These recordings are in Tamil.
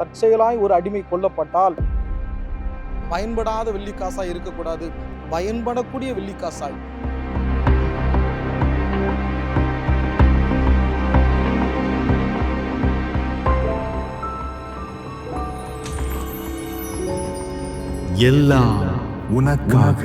தற்செயலாய் ஒரு அடிமை கொல்லப்பட்டால் பயன்படாத வெள்ளிக்காசாய் இருக்கக்கூடாது. பயன்படக்கூடிய வெள்ளிக்காசாய் எல்லாம் உனக்காக.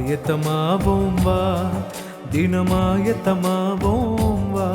ஆயத்தமாவோம் வா தினமாயத்தமாவோம் வா.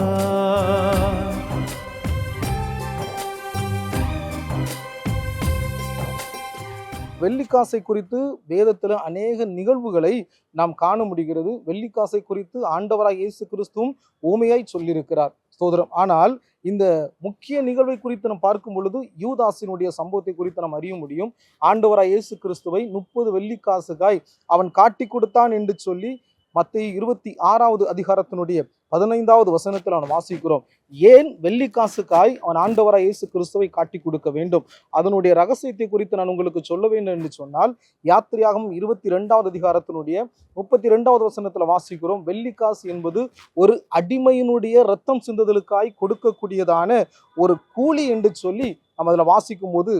வெள்ளிக்காசை குறித்து வேதத்தில் அநேக நிகழ்வுகளை நாம் காண முடிகிறது. வெள்ளிக்காசை குறித்து ஆண்டவராய் இயேசு கிறிஸ்துவும் ஊமையாய் சொல்லியிருக்கிறார். ஸ்தோத்திரம். ஆனால் இந்த முக்கிய நிகழ்வை குறித்து நாம் பார்க்கும் பொழுது யூதாசினுடைய சம்பவத்தை குறித்து நாம் அறிய முடியும். ஆண்டவராய் இயேசு கிறிஸ்துவை முப்பது வெள்ளிக்காசுகாய் அவன் காட்டி கொடுத்தான் என்று சொல்லி மத்திய இருபத்தி ஆறாவது அதிகாரத்தினுடைய பதினைந்தாவது வசனத்தில் அவன் வாசிக்கிறோம் ஏன் வெள்ளிக்காசுக்காய் அவன் ஆண்டவராய் இயேசு கிறிஸ்துவை காட்டி கொடுக்க வேண்டும்? அதனுடைய ரகசியத்தை குறித்து நான் உங்களுக்கு சொல்ல வேண்டும் என்று சொன்னால் யாத்திரையாகவும் இருபத்தி ரெண்டாவது அதிகாரத்தினுடைய முப்பத்தி ரெண்டாவது வசனத்தில் வாசிக்கிறோம் வெள்ளிக்காசு என்பது ஒரு அடிமையினுடைய ரத்தம் சிந்துதலுக்காய் கொடுக்கக்கூடியதான ஒரு கூலி என்று சொல்லி நம்ம அதில் வாசிக்கும் போது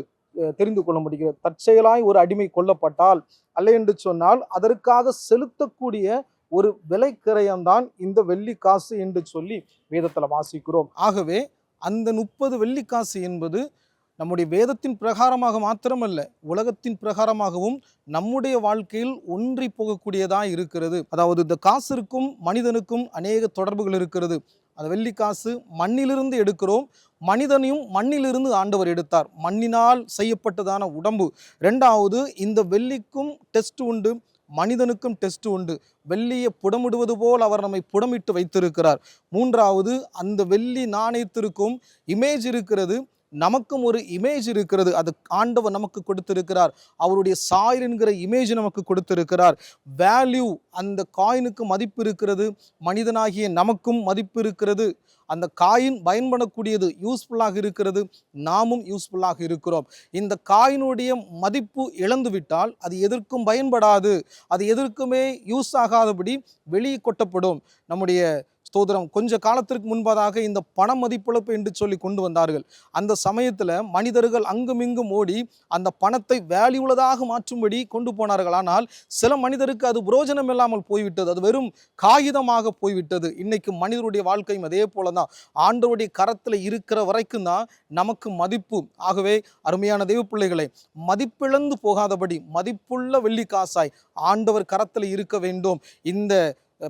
தெரிந்து கொள்ள முடிகிறது. தற்செயலாய் ஒரு அடிமை கொல்லப்பட்டால் அல்ல என்று சொன்னால் அதற்காக செலுத்தக்கூடிய ஒரு விலைக்கிரயம்தான் இந்த வெள்ளிக்காசு என்று சொல்லி வேதத்தில் வாசிக்கிறோம். ஆகவே அந்த முப்பது வெள்ளிக்காசு என்பது நம்முடைய வேதத்தின் பிரகாரமாக மாத்திரமல்ல உலகத்தின் பிரகாரமாகவும் நம்முடைய வாழ்க்கையில் ஒன்றி போகக்கூடியதாக இருக்கிறது. அதாவது இந்த காசிற்கும் மனிதனுக்கும் அநேக தொடர்புகள் இருக்கிறது. அந்த வெள்ளிக்காசு மண்ணிலிருந்து எடுக்கிறோம். மனிதனையும் மண்ணிலிருந்து ஆண்டவர் எடுத்தார். மண்ணினால் செய்யப்பட்டதான உடம்பு. ரெண்டாவது இந்த வெள்ளிக்கும் டெஸ்ட் உண்டு. மனிதனுக்கும் டெஸ்ட் உண்டு. வெள்ளியை புடமிடுவது போல் அவர் நம்மை புடமிட்டு வைத்திருக்கிறார். மூன்றாவது அந்த வெள்ளி நாணயத்திற்கும் இமேஜ் இருக்கிறது. நமக்கும் ஒரு இமேஜ் இருக்கிறது. அது ஆண்டவர் நமக்கு கொடுத்திருக்கிறார். அவருடைய சாயல் என்கிற இமேஜ் நமக்கு கொடுத்திருக்கிறார். வேல்யூ அந்த காயினுக்கு மதிப்பு இருக்கிறது. மனிதனாகிய நமக்கும் மதிப்பு இருக்கிறது. அந்த காயின் பயன்படக்கூடியது யூஸ்ஃபுல்லாக இருக்கிறது. நாமும் யூஸ்ஃபுல்லாக இருக்கிறோம். இந்த காயினுடைய மதிப்பு இழந்துவிட்டால் அது எதற்கும் பயன்படாது. அது எதற்குமே யூஸ் ஆகாதபடி வெளியே கொட்டப்படும். நம்முடைய ஸ்தோதிரம் கொஞ்ச காலத்திற்கு முன்பதாக இந்த பண மதிப்பிழப்பு என்று சொல்லி கொண்டு வந்தார்கள். அந்த சமயத்தில் மனிதர்கள் அங்குமிங்கும் ஓடி அந்த பணத்தை வேல்யூலதாக மாற்றும்படி கொண்டு போனார்கள். ஆனால் சில மனிதருக்கு அது புரோஜனம் இல்லாமல் போய்விட்டது. அது வெறும் காகிதமாக போய்விட்டது. இன்னைக்கு மனிதருடைய வாழ்க்கையும் அதே போல தான் ஆண்டவருடைய கரத்தில் இருக்கிற வரைக்கும் தான் நமக்கு மதிப்பு. ஆகவே அருமையான தெய்வ பிள்ளைகளை மதிப்பிழந்து போகாதபடி மதிப்புள்ள வெள்ளி காசாய் ஆண்டவர் கரத்தில் இருக்க வேண்டும். இந்த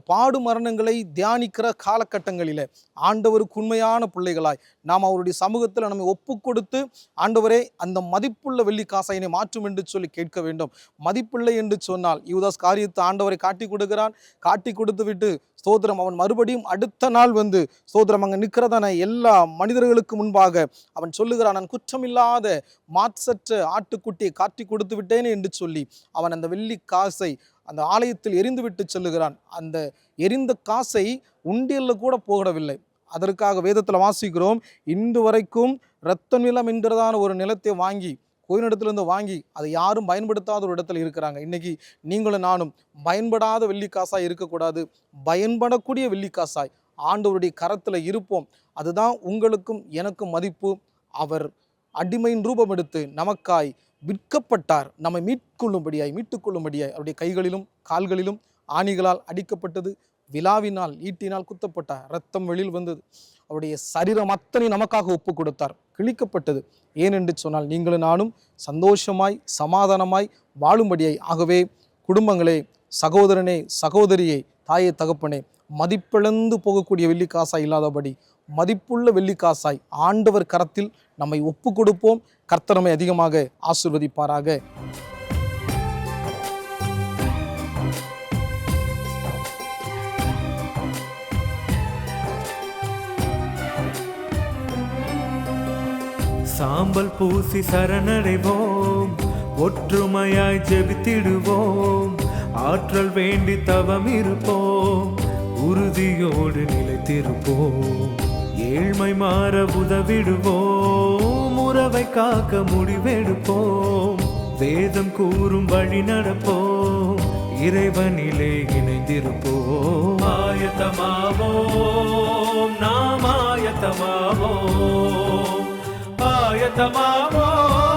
பாடு மரணங்களை தியானிக்கிற காலகட்டங்களில் ஆண்டவருக்கு உண்மையான பிள்ளைகளாய் நாம் அவருடைய சமூகத்தில் நம்மை ஒப்பு கொடுத்து ஆண்டவரே அந்த மதிப்புள்ள வெள்ளி காசாயினை மாற்றும் என்று சொல்லி கேட்க வேண்டும். மதிப்பில்லை என்று சொன்னால் யூதாஸ் காரியத்தை ஆண்டவரை காட்டி கொடுக்கிறான். காட்டி கொடுத்து விட்டு ஸ்தோத்திரம் அவன் மறுபடியும் அடுத்த நாள் வந்து ஸ்தோத்திரம் அங்கே நிற்கிறதான எல்லா மனிதர்களுக்கு முன்பாக அவன் சொல்லுகிறான் நான் குற்றமில்லாத மாற்றற்ற ஆட்டுக்குட்டியை காட்டி கொடுத்து விட்டேனே என்று சொல்லி அவன் அந்த வெள்ளி காசை அந்த ஆலயத்தில் எரிந்துவிட்டு செல்லுகிறான். அந்த எரிந்த காசை உண்டியலில் கூட போகிடவில்லை அதற்காக வேதத்தில் வாசிக்கிறோம் இன்று வரைக்கும் இரத்த நிலம் என்றதான ஒரு நிலத்தை வாங்கி கோயிலிடத்திலிருந்து வாங்கி அதை யாரும் பயன்படுத்தாத ஒரு இடத்துல இருக்கிறாங்க. இன்னைக்கு நீங்களும் நானும் பயன்படாத வெள்ளிக்காசாய் இருக்கக்கூடாது. பயன்படக்கூடிய வெள்ளிக்காசாய் ஆண்டவருடைய கரத்தில் இருப்போம். அதுதான் உங்களுக்கும் எனக்கும் மதிப்பு. அவர் அடிமையின் ரூபம் எடுத்து நமக்காய் விற்கப்பட்டார். நம்மை மீட்கொள்ளும்படியாய் மீட்டுக்கொள்ளும்படியாய் அவருடைய கைகளிலும் கால்களிலும் ஆணிகளால் அடிக்கப்பட்டது. விழாவினால் ஈட்டினால் குத்தப்பட்டார் ரத்தம் வெளியில் வந்தது. அவருடைய சரீரம் அத்தனை நமக்காக ஒப்பு கொடுத்தார். கிழிக்கப்பட்டது. ஏனென்று சொன்னால் நீங்களும் நானும் சந்தோஷமாய் சமாதானமாய் வாழும்படியாய். ஆகவே குடும்பங்களே சகோதரனே சகோதரியே தாயே தகப்பனே மதிப்பிழந்து போகக்கூடிய வெள்ளி காசா இல்லாதபடி மதிப்புள்ள வெள்ளிக்காசாய் ஆண்டவர் கரத்தில் நம்மை ஒப்பு கொடுப்போம் கர்த்தனமை அதிகமாக ஆசிர்வதிப்பாராக. சாம்பல் பூசி சரணடைவோம். ஒற்றுமையாய் ஜெபித்திடுவோம். ஆற்றல் வேண்டி தவம் இருப்போம். உறுதியோடு நிலைத்திருப்போம். ஏழ்மை மாற உதவிடுவோம் உறவை காக்க முடிவெடுப்போம் வேதம் கூறும் வழி நடப்போம் இறைவனிலே இணைந்திருப்போம். ஆயத்தமாவோம் நாம் ஆயத்தமாவோம் ஆயத்தமாவோம்.